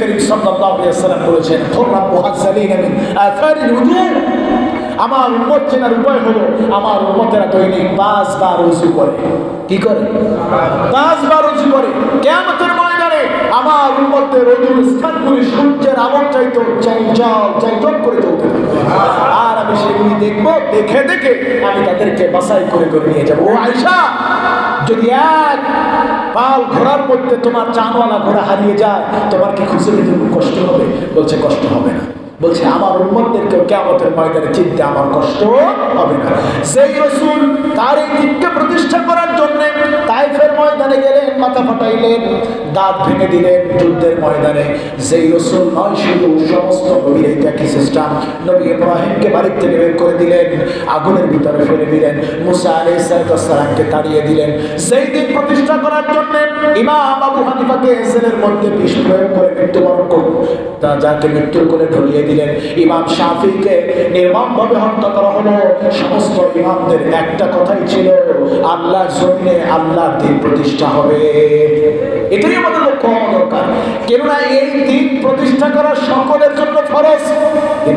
করিম সাল্লাল্লাহু আলাইহি ওয়াসাল্লাম বলেছেন খুররাম মুহাজ্জালিন মিন আথারিল উযু আমার উম্মত চেনার উপায় হলো, আমার উম্মতেরা দৈনিক পাঁচবার উজু করে। কি করে? পাঁচবার উজু করে। কিয়ামতের ময়দানে আমার উম্মতের অজুর স্থানগুলি সূর্যের আলোর চাইতে চঞ্চল চঞ্চল করে চলতে আর আমি সেগুলি দেখব, দেখে দেখে আমি তাদেরকে বাছাই করে করে নিয়ে যাব। ও আয়সা যদি এক পাল ঘোড়ার মধ্যে তোমার চানওয়ালা ঘোড়া হারিয়ে যায়, তোমার কি খুশি কষ্ট হবে? বলছে, কষ্ট হবে না। বলছে, আমার উন্মতদেরকেও কেমতের ময়দানে চিনতে আমার কষ্ট হবে না। সেই রসুল তার এই দিককে প্রতিষ্ঠা করার জন্য তাইফের ময়দানে গেলেন, মাথা ফাটাইলেন, দাঁত ভেঙে দিলেন যুদ্ধের ময়দানে। সেই রসুল নয় শুধু সমস্ত নবীর এই একই সিস্টেম নবী ইব্রাহিমকে বাড়ির থেকে বের করে দিলেন, আগুনের ভিতরে ফেলে দিলেন, মুসা আলী সালামকে তাড়িয়ে দিলেন। সেই দিন প্রতিষ্ঠা করার জন্য ইমাম আবু হানিফাকে এসেলের মধ্যে বিষ প্রয়োগ করে মৃত্যুবরণ করুন যাকে মৃত্যুর করে ঢলিয়ে দিলেন ইমাম শাফিকে নির্মমভাবে হত্যা করা হলো। সমস্ত ইমামদের একটা কথাই ছিল, আল্লাহর জন্যে আল্লাহ দিন প্রতিষ্ঠা হবে। এটাই আমাদের লক্ষ্য হওয়া দরকার। কেননা এই দিন প্রতিষ্ঠা করা সকলের জন্য ফরজ দিন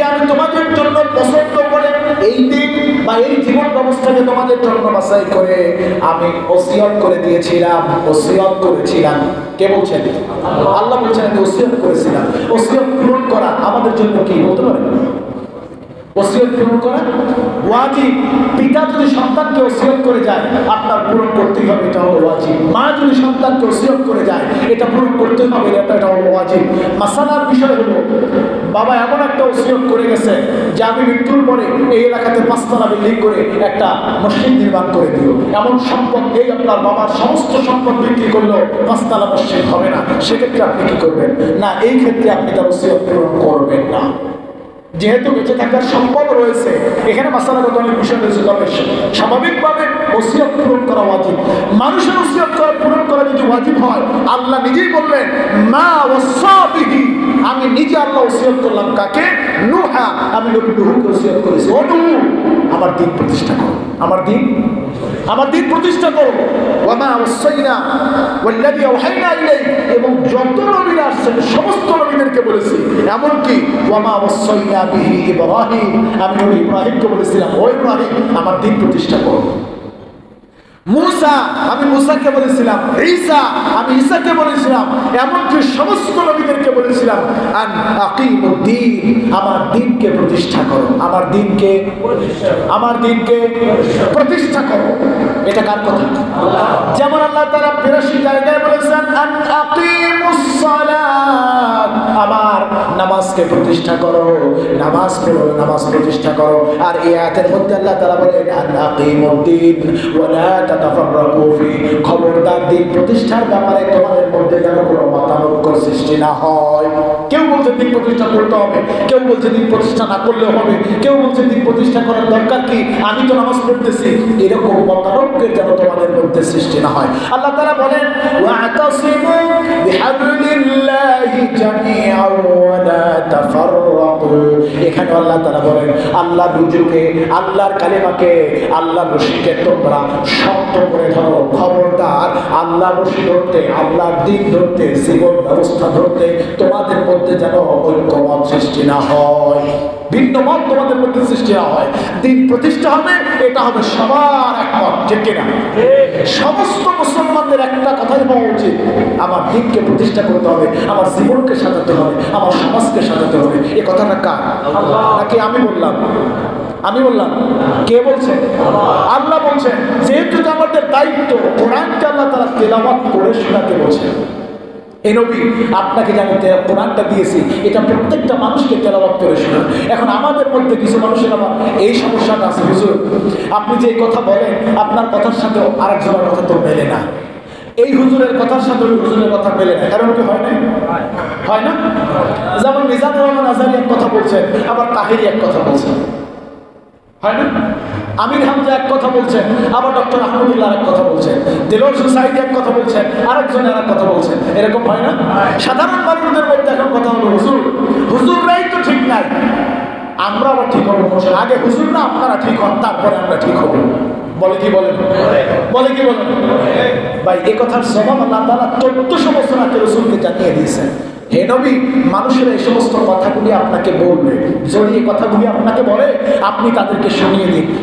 এই দিন বা এই জীবন ব্যবস্থাকে তোমাদের জন্য বাছাই করে আমি ওসিয়ত করে দিয়েছিলাম, ওসিয়ত করেছিলাম। কে বলছেন? আল্লাহ বলছেন আমি ওসিয়ত করেছিলাম। ওসিয়ত পূরণ করা আমাদের জন্য কি? বলতে পারেন? ওসিয়ত পূরণ করা? ওয়াজিব। পিতা যদি সন্তানকে ওসিয়ত করে যায়, আপনার পূরণ করতেই হবে এটা হলো ওয়াজিব। মা যদি সন্তানকে ওসিয়ত করে যায়, এটা পূরণ করতেই হবে এটা এটা হলো ওয়াজিব। মাসালার বিষয় হলো, বাবা এমন একটা ওসিয়ত করে গেছে যে আমি মৃত্যুর পরে এই এলাকাতে পাঁচতলা বিল্ডিং করে একটা মসজিদ নির্মাণ করে দিও এমন সম্পদ এই আপনার বাবার সমস্ত সম্পদ বিক্রি করলেও পাঁচতলা মসজিদ হবে না। সেক্ষেত্রে আপনি কি করবেন? না, এই ক্ষেত্রে আপনি তার ওসিয়ত পূরণ করবেন না। যেহেতু বেঁচে থাকার সম্ভব রয়েছে, এখানে মাসালাগত অনেক বিষয় রয়েছে তবে স্বাভাবিকভাবে ওসিয়ত পূরণ করা ওয়াজিব। মানুষের ওসিয়ত করা পূরণ করা যদি ওয়াজিব হয়, আল্লাহ নিজেই বললেন মা ওয়াসাবিহি আমি নিজে আল্লাহ ওসিয়ত করলাম কাকে? নুহা, আমি নবী নুহুকে ওসিয়ত করেছি। ও আমার দিন প্রতিষ্ঠা করো। আমার দিন আমার দিন প্রতিষ্ঠা করো ওয়ামা ওয়াসাইনা ওয়াল্লাযী আওহাইনা ইলাইক এবং যত নবীরা সমস্ত নবীদেরকে বলেছি। এমনকি ওয়ামা ওয়াসাইনা বিহি ইব্রাহিম, আমি নবী ইব্রাহিমকে বলেছিলাম, ও আমার দিন প্রতিষ্ঠা করো। মুসা, আমি মুসাকে বলেছিলাম, ঈসা, আমি ঈসাকে বলেছিলাম, এমনকি সমস্ত নবীদেরকে বলেছিলাম, আন আকিমুদ্দিন, আমার দিনকে প্রতিষ্ঠা করো। আমার দিনকে? আমার দিনকে প্রতিষ্ঠা করো। এটা কার কথা? যেমন আল্লাহ তারা বিরাশি জায়গায় বলেছেন, আন আকিমুস সালাত, আমার নামাজকে প্রতিষ্ঠা করো, নামাজ পড়ো, নামাজ প্রতিষ্ঠা করো। আর এই আয়াতের মধ্যে আল্লাহ তাআলা বলেন খবরদার দিন প্রতিষ্ঠার ব্যাপারে তোমাদের মধ্যে যেন কোনো মতানৈক্য সৃষ্টি না হয়। কেউ বলছে দিন প্রতিষ্ঠা করতে হবে, কেউ বলছে দিন প্রতিষ্ঠা না করলেও হবে, কেউ বলছে দিন প্রতিষ্ঠা করার দরকার কি? আমি তো নামাজ পড়তেছি। এরকম মতানৈক্যের যেন তোমাদের মধ্যে সৃষ্টি না হয়। আল্লাহ তাআলা বলেন ওয়াতাসিমু বিহাবলিল্লাহি জামিআন ওয়া এখানে আল্লাহ তাআলা বলেন, আল্লাহ রুজুকে আল্লাহর কালিমাকে আল্লাহ রশিকে তোমরা শক্ত করে ধরো। খবরদার আল্লাহ রশি ধরতে, আল্লাহর দিন ধরতে, জীবন ব্যবস্থা ধরতে তোমাদের মধ্যে যেন ঐক্যমত সৃষ্টি না হয়। ভিন্ন তোমাদের মধ্যে সৃষ্টি না হয়। দিন প্রতিষ্ঠা হবে, এটা হবে সবার একমত, ঠিক কিনা? সমস্ত মুসলমানদের একটা কথাই বলা উচিত আমার দিনকে প্রতিষ্ঠা করতে হবে আমার জীবনকে সাজাতে হবে আমার সমাজকে সাজাতে হবে। এ কথাটা কার? নাকি আমি বললাম? আমি বললাম কে বলছেন আল্লাহ। বলছেন যেহেতু আমাদের দায়িত্ব কোরআনকে আল্লাহ তারা তেলামত করে শোনাতে বলছেন এই নবী, আপনাকে তে- কোরআনটা দিয়েছি, এটা প্রত্যেকটা মানুষকে তেলাবাদ করে এখন আমাদের মধ্যে কিছু মানুষের আবার এই সমস্যাটা আছে, হুজুর। আপনি যে কথা বলেন, আপনার কথার সাথে আরেকজনের কথা তো মেলে না। এই হুজুরের কথার সাথে ওই হুজুরের কথা মেলে না। কারণ কি হয় না হয় না? যেমন নিজামুর রহমান আজারি এক কথা বলছেন, আবার তাহিরি এক কথা বলছেন। হয় না? আমির হামজা এক কথা বলছেন, আবার ডক্টর আহমদুল্লাহ এক কথা বলছেন দিলর সুসাইড এক কথা বলছেন, আরেকজন আর এক কথা বলছেন। এরকম হয় না? সাধারণ মানুষদের মধ্যে এখন কথা হলো হুজুর। হুজুররাই তো ঠিক নাই। আমরা আবার ঠিক হব। আগে হুজুর না আপনারা ঠিক হন, তারপরে আমরা ঠিক হব। বলে কি বলেন? বলে কি বলেন? ভাই, এ কথার জবাব আল্লাহ তাআলা চোদ্দশো বছর আগে রসুলকে জানিয়ে দিয়েছেন। হে নবী, মানুষের এই সমস্ত কথাগুলি আপনাকে বলবে। যদি এই কথাগুলি আপনাকে বলে, আপনি তাদেরকে শুনিয়ে দিন।